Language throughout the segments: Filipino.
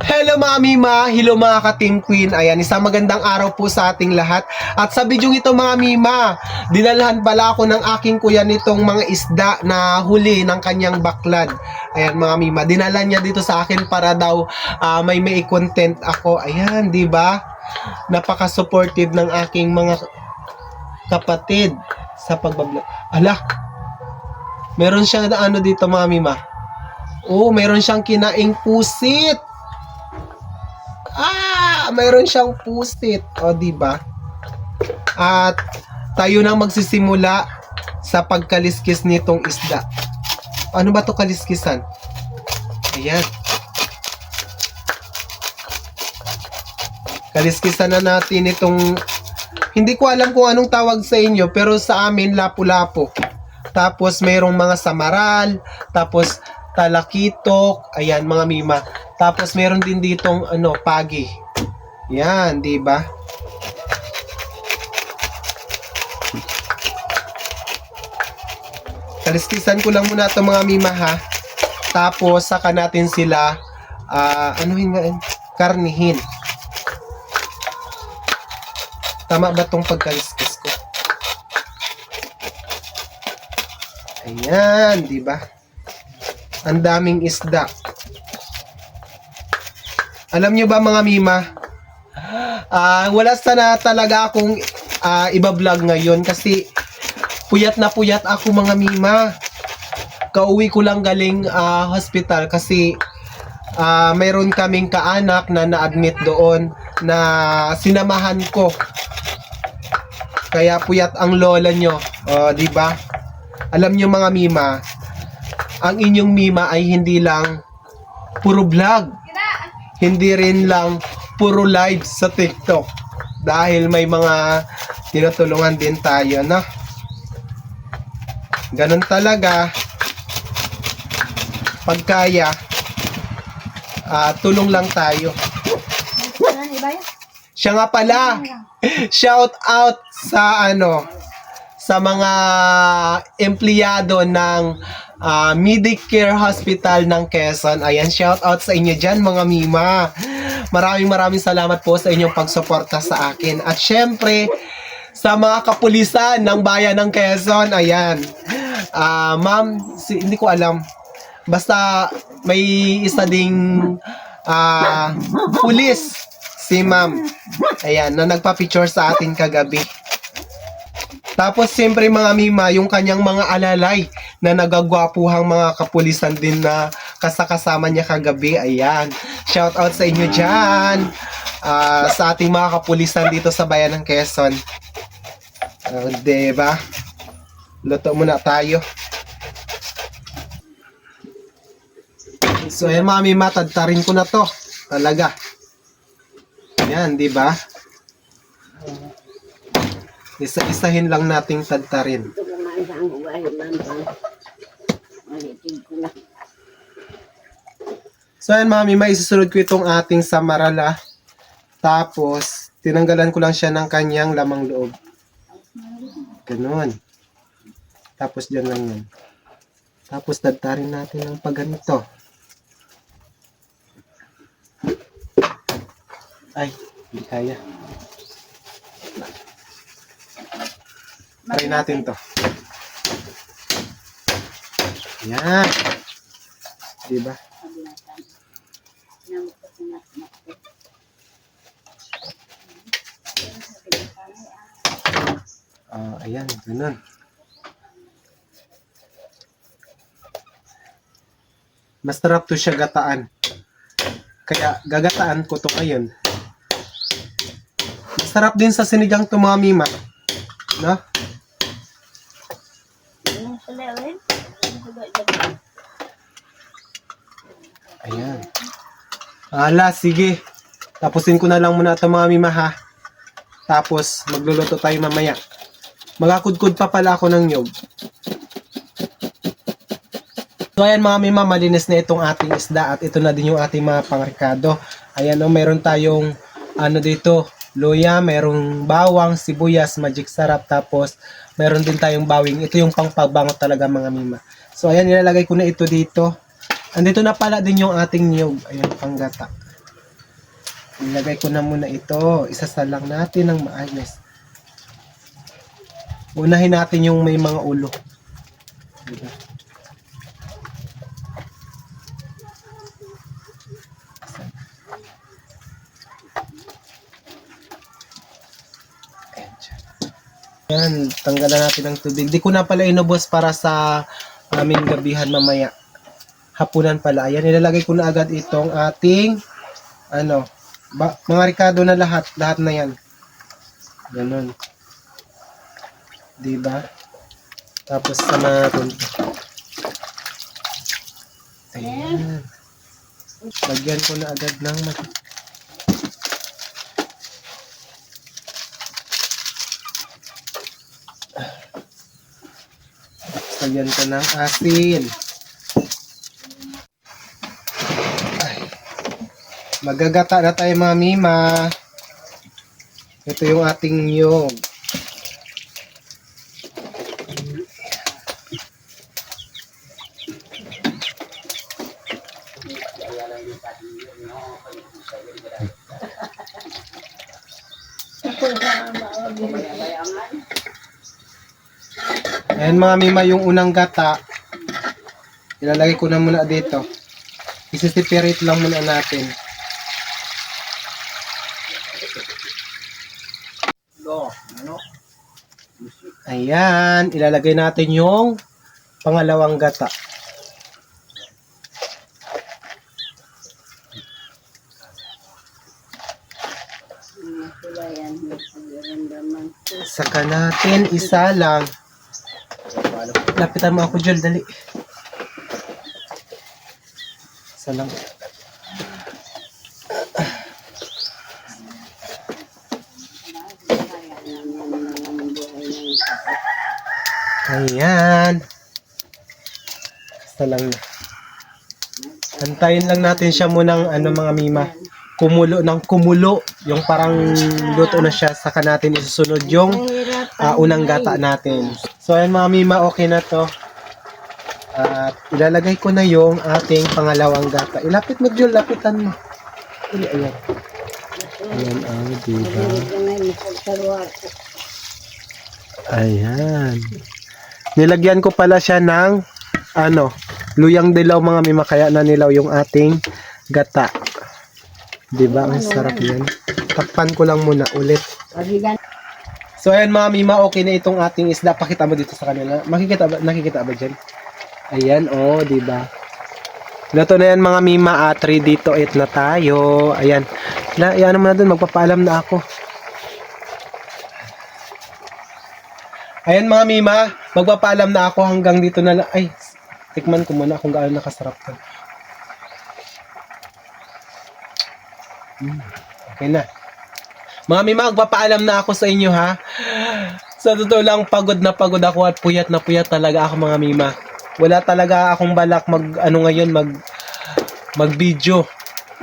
Hello mga Mima, hello mga ka-Team Queen. Ayan, isang magandang araw po sa ating lahat. At sa bidyong ito mga Mima, dinalhan pala ako ng aking kuya nitong mga isda na huli ng kanyang baklad. Ayan mga Mima, dinala niya dito sa akin para daw ah, may may content ako. Ayan, di ba? Napaka-supportive ng aking mga kapatid sa pagbablog. Ala, meron siya na ano dito mga Mima. Oh, meron siyang kinaing pusit. Ah, mayroon siyang pusit. O, di ba? At tayo nang magsisimula sa pagkaliskis nitong isda. Ano ba to kaliskisan? Ayan. Kaliskisan na natin itong hindi ko alam kung anong tawag sa inyo pero sa amin lapu-lapo. Tapos mayroong mga samaral, tapos talakitok, ayan mga mima. Tapos meron din ditong ano, pagi. Yan, 'di ba? Kaliskisan ko lang muna 'tong mga mima ha. Tapos saka natin sila ah anuhin nga yun? karnihin. Tama ba tong pagkaliskis ko? Ayan, 'di ba? Ang daming isda. Alam nyo ba mga mima? Ah, wala sana talaga akong ah, iba-vlog ngayon kasi puyat na puyat ako mga mima. Kauwi ko lang galing ah, hospital kasi ah, mayroon kaming kaanak na na-admit doon na sinamahan ko. Kaya puyat ang lola nyo. O, di ba? Alam nyo mga mima, ang inyong mima ay hindi lang puro vlog. Hindi rin lang puro live sa TikTok. Dahil may mga tinutulungan din tayo, no? Ganun talaga. Pagkaya, ah, tulong lang tayo. Siya nga pala, shout out sa ano, sa mga empleyado ng ah, Medicare Hospital ng Quezon. Ayan, shout out sa inyo dyan mga mima. Maraming maraming salamat po sa inyong pagsuporta sa akin. At syempre, sa mga kapulisan ng bayan ng Quezon, ayan. Ah, ma'am, si, hindi ko alam. Basta may isa ding ah, pulis si ma'am. Ayan, na nagpa-picture sa atin kagabi. Tapos siyempre mga mima, yung kanyang mga alalay na nagagwapuhang mga kapulisan din na kasakasama niya kagabi. Ayan. Shout out sa inyo dyan. Ah, sa ating mga kapulisan dito sa bayan ng Quezon. Uh, diba? Luto muna tayo. So ayan mga mima, tadtarin ko na to. Talaga. Yan, di ba? Isa-isahin lang nating na. So ayan mami, may isusunod ko itong ating samarala. Tapos, tinanggalan ko lang siya ng kanyang lamang loob. Ganon. Tapos dyan lang yan. Tapos dadtarin natin ng pagganito. Ay, hindi kaya. Try natin to. Yan. Diba? Ah, ayan, ganun. Masarap to siya gataan. Kaya gagataan ko to ngayon. Masarap din sa sinigang to mga mima. No? Ano pala rin? Ayan. Ala, sige. Tapusin ko na lang muna ito mga mima ha. Tapos, magluluto tayo mamaya. Magakudkud pa pala ako ng nyog. So ayan mga mima, malinis na itong ating isda at ito na din yung ating mga pangrekado. Ayan o, meron tayong ano dito, luya, merong bawang, sibuyas, magic sarap, tapos meron din tayong bawing. Ito yung pangpagbango talaga mga mima. So ayan, nilalagay ko na ito dito. Andito na pala din yung ating niyog. Ayan, panggata. Ilagay ko na muna ito. Isasalang natin ng maayos. Unahin natin yung may mga ulo. Diba? Yan, tanggalan natin ng tubig. Di ko na pala inubos para sa aming gabihan mamaya. Hapunan pala. Ayan, nilalagay ko na agad itong ating ano, ba, mga ricado na lahat. Lahat na yan. Ganun. Diba? Tapos sama natin. to. Ayan. Lagyan ko na agad ng mag- Lagyan ko ng asin. Magagata na tayo mga mima. Ito yung ating niyog. Ayan mga mima yung unang gata. Ilalagay ko na muna dito. Isi-separate lang muna natin. Ayan, ilalagay natin yung pangalawang gata. Saka natin isa lang. Lapitan mo ako, Jol, dali. Isa lang. Ayan. Isa lang. Antayin lang natin siya munang ano mga mima. Kumulo ng kumulo. Yung parang luto na siya. Saka natin isusunod yung ah, unang gata natin. So ayan mga mima, okay na to. At ilalagay ko na yung ating pangalawang gata. Ilapit mo, Jul, lapitan mo. Ayan. Ayan, ah, diba? Ayan. Nilagyan ko pala siya ng ano, luyang dilaw mga mima kaya na nilaw yung ating gata. 'Di ba? Ang sarap yan. Takpan ko lang muna ulit. So ayan mga mima, okay na itong ating isda. Pakita mo dito sa kanila. Makikita ba, nakikita ba dyan? Ayan, oh, di ba? Luto na yan mga mima, at ready to eat na tayo. Ayan. Na, yan mo na dun, magpapaalam na ako. Ayan mga mima, magpapaalam na ako hanggang dito na lang. Ay, tikman ko muna kung gaano nakasarap to. Mm, okay na. Mga mima, magpapaalam na ako sa inyo ha. Sa totoo lang, pagod na pagod ako at puyat na puyat talaga ako mga mima. Wala talaga akong balak mag, ano ngayon, mag, mag video.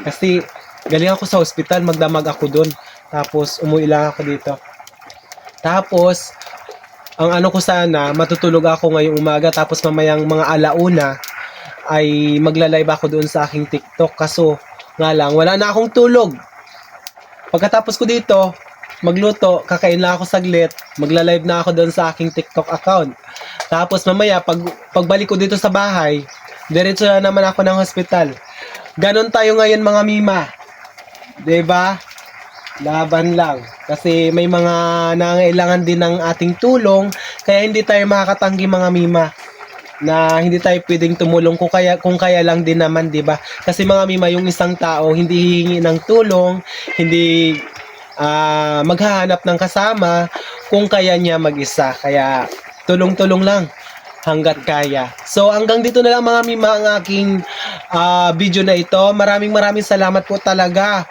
Kasi, galing ako sa ospital, magdamag ako doon. Tapos, umuwi lang ako dito. Tapos, ang ano ko sana, matutulog ako ngayong umaga. Tapos, mamayang mga alauna, ay magla-live ako doon sa aking TikTok. Kaso, nga lang, wala na akong tulog. Pagkatapos ko dito, magluto, kakain lang ako saglit, magla-live na ako doon sa aking TikTok account. Tapos mamaya, pag, pagbalik ko dito sa bahay, diretso na naman ako ng hospital. Ganon tayo ngayon mga mima. ba? Laban lang. Kasi may mga nangailangan din ng ating tulong, kaya hindi tayo makakatanggi mga mima na hindi tayo pwedeng tumulong kung kaya kung kaya lang din naman 'di ba? Kasi mga mima yung isang tao hindi hihingi ng tulong hindi ah, maghahanap ng kasama kung kaya niya mag-isa. Kaya tulong-tulong lang hanggat kaya. So hanggang dito na lang mga mima ang aking ah, video na ito. Maraming maraming salamat po talaga